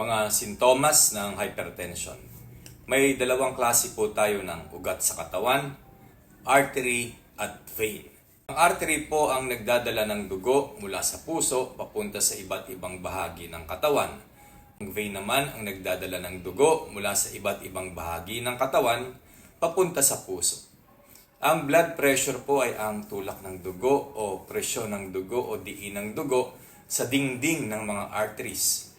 Mga sintomas ng hypertension. May dalawang klase po tayo ng ugat sa katawan, artery at vein. Ang artery po ang nagdadala ng dugo mula sa puso papunta sa iba't ibang bahagi ng katawan. Ang vein naman ang nagdadala ng dugo mula sa iba't ibang bahagi ng katawan papunta sa puso. Ang blood pressure po ay ang tulak ng dugo o presyon ng dugo o diin ng dugo sa dingding ng mga arteries.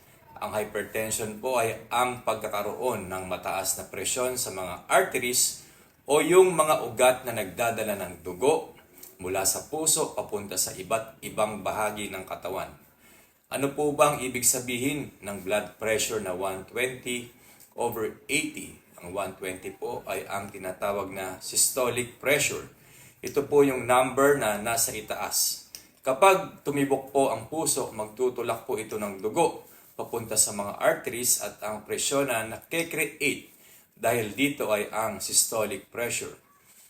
Ang hypertension po ay ang pagkakaroon ng mataas na presyon sa mga arteries o yung mga ugat na nagdadala ng dugo mula sa puso papunta sa iba't ibang bahagi ng katawan. Ano po bang ibig sabihin ng blood pressure na 120 over 80? Ang 120 po ay ang tinatawag na systolic pressure. Ito po yung number na nasa itaas. Kapag tumibok po ang puso, magtutulak po ito ng dugo papunta sa mga arteries at ang presyon na nakikreate dahil dito ay ang systolic pressure.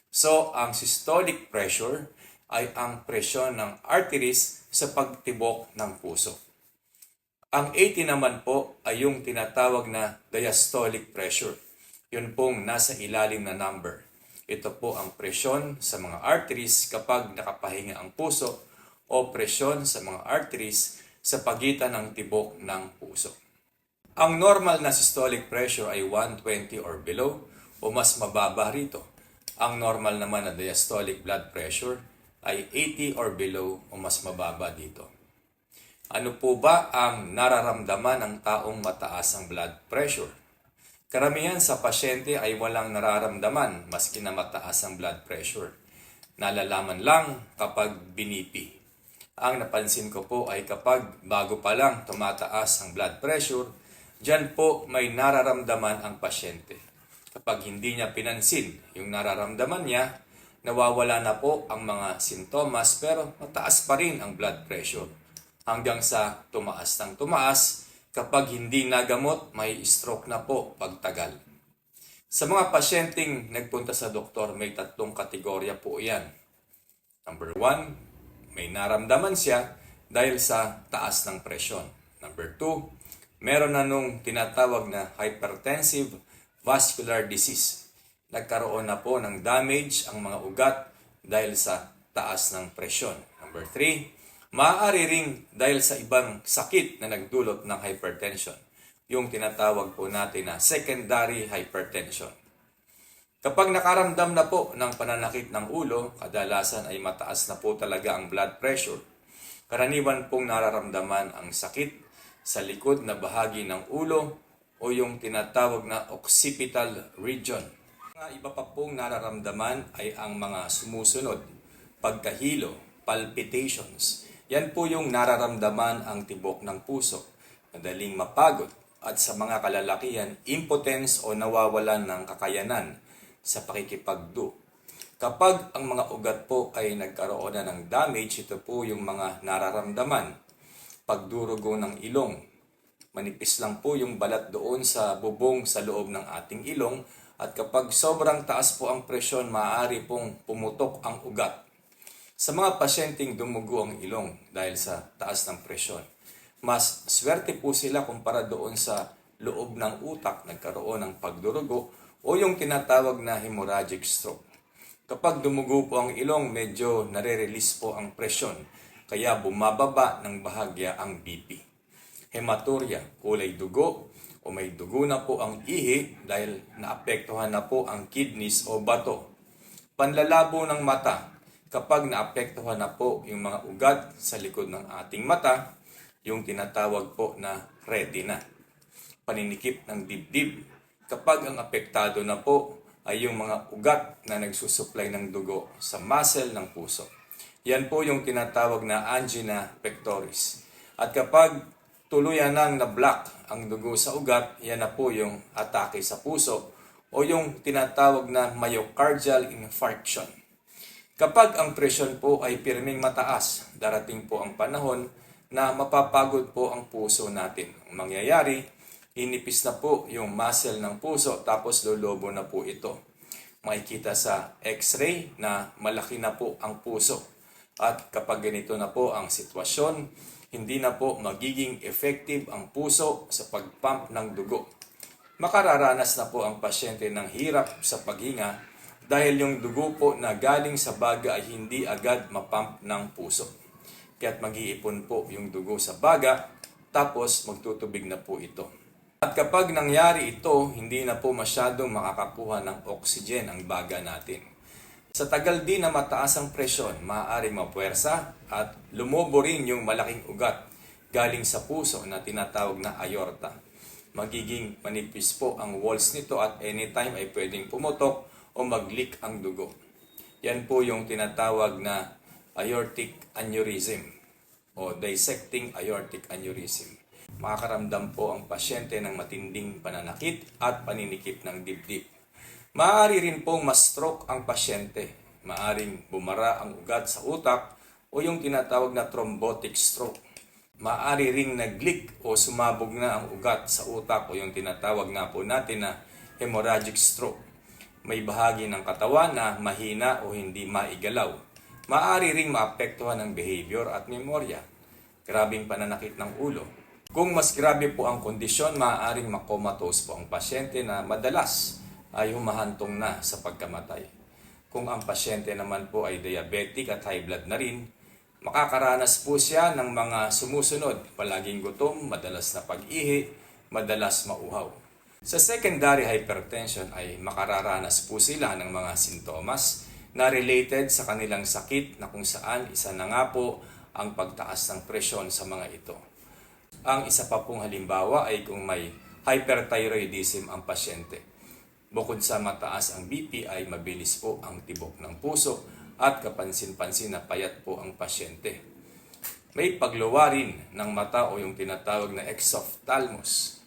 So, ang systolic pressure ay ang presyon ng arteries sa pagtibok ng puso. Ang 80 naman po ay yung tinatawag na diastolic pressure. Yun pong nasa ilalim na number. Ito po ang presyon sa mga arteries kapag nakapahinga ang puso o presyon sa mga arteries sa pagitan ng tibok ng puso. Ang normal na systolic pressure ay 120 or below o mas mababa rito. Ang normal naman na diastolic blood pressure ay 80 or below o mas mababa dito. Ano po ba ang nararamdaman ng taong mataas ang blood pressure? Karamihan sa pasyente ay walang nararamdaman maski na mataas ang blood pressure. Nalalaman lang kapag binipi. Ang napansin ko po ay kapag bago pa lang tumataas ang blood pressure, dyan po may nararamdaman ang pasyente. Kapag hindi niya pinansin yung nararamdaman niya, nawawala na po ang mga sintomas pero mataas pa rin ang blood pressure. Hanggang sa tumaas ng tumaas, kapag hindi nagamot, may stroke na po pagtagal. Sa mga pasyenteng nagpunta sa doktor, may tatlong kategorya po yan. Number one, may naramdaman siya dahil sa taas ng presyon. Number two, meron na nung tinatawag na hypertensive vascular disease. Nagkaroon na po ng damage ang mga ugat dahil sa taas ng presyon. Number three, maaari ring dahil sa ibang sakit na nagdulot ng hypertension. Yung tinatawag po natin na secondary hypertension. Kapag nakaramdam na po ng pananakit ng ulo, kadalasan ay mataas na po talaga ang blood pressure. Karaniwan pong nararamdaman ang sakit sa likod na bahagi ng ulo o yung tinatawag na occipital region. Mga iba pa pong nararamdaman ay ang mga sumusunod, pagkahilo, palpitations. Yan po yung nararamdaman ang tibok ng puso, madaling mapagod, at sa mga kalalakihan, impotence o nawawalan ng kakayanan sa pakikipagdo. Kapag ang mga ugat po ay nagkaroon na ng damage, ito po yung mga nararamdaman. Pagdurugo ng ilong. Manipis lang po yung balat doon sa bubong sa loob ng ating ilong at kapag sobrang taas po ang presyon, maaari pong pumutok ang ugat. Sa mga pasyenteng dumugo ang ilong dahil sa taas ng presyon, mas swerte po sila kumpara doon sa loob ng utak nagkaroon ng pagdurugo o yung tinatawag na hemorrhagic stroke. Kapag dumugo po ang ilong, medyo nare-release po ang presyon, kaya bumababa ng bahagya ang BP. Hematuria, kulay dugo, o may dugo na po ang ihi dahil naapektuhan na po ang kidneys o bato. Panlalabo ng mata, kapag naapektuhan na po yung mga ugat sa likod ng ating mata, yung tinatawag po na retina. Paninikip ng dibdib, kapag ang apektado na po ay yung mga ugat na nagsusupply ng dugo sa muscle ng puso. Yan po yung tinatawag na angina pectoris. At kapag tuluyan nang na-block ang dugo sa ugat, yan na po yung atake sa puso o yung tinatawag na myocardial infarction. Kapag ang presyon po ay pirming mataas, darating po ang panahon na mapapagod po ang puso natin. Ang mangyayari, inipis na po yung muscle ng puso tapos lolobo na po ito. Makikita sa x-ray na malaki na po ang puso. At kapag ganito na po ang sitwasyon, hindi na po magiging effective ang puso sa pagpump ng dugo. Makararanas na po ang pasyente ng hirap sa paghinga dahil yung dugo po na galing sa baga ay hindi agad mapump ng puso. Kaya't mag-iipon po yung dugo sa baga tapos magtutubig na po ito. At kapag nangyari ito, hindi na po masyadong makakakuha ng oxygen ang baga natin. Sa tagal din na mataas ang presyon, maaaring mapuwersa at lumobo rin yung malaking ugat galing sa puso na tinatawag na aorta. Magiging manipis po ang walls nito at anytime ay pwedeng pumutok o mag-leak ang dugo. Yan po yung tinatawag na aortic aneurysm o dissecting aortic aneurysm. Makakaramdam po ang pasyente ng matinding pananakit at paninikip ng dibdib. Maaari rin pong ma-stroke ang pasyente. Maaring bumara ang ugat sa utak o yung tinatawag na thrombotic stroke. Maaari ring nag-leak o sumabog na ang ugat sa utak o yung tinatawag nga po natin na hemorrhagic stroke. May bahagi ng katawan na mahina o hindi maigalaw. Maaari ring maapektuhan ng behavior at memorya. Grabing pananakit ng ulo. Kung mas grabe po ang kondisyon, maaaring makomatose po ang pasyente na madalas ay humahantong na sa pagkamatay. Kung ang pasyente naman po ay diabetic at high blood na rin, makakaranas po siya ng mga sumusunod, palaging gutom, madalas na pag-ihi, madalas mauhaw. Sa secondary hypertension ay makararanas po sila ng mga sintomas na related sa kanilang sakit na kung saan isa na nga po ang pagtaas ng presyon sa mga ito. Ang isa pa pong halimbawa ay kung may hyperthyroidism ang pasyente. Bukod sa mataas ang BP ay mabilis po ang tibok ng puso at kapansin-pansin na payat po ang pasyente. May pagluwa rin ng mata o yung tinatawag na exophthalmos.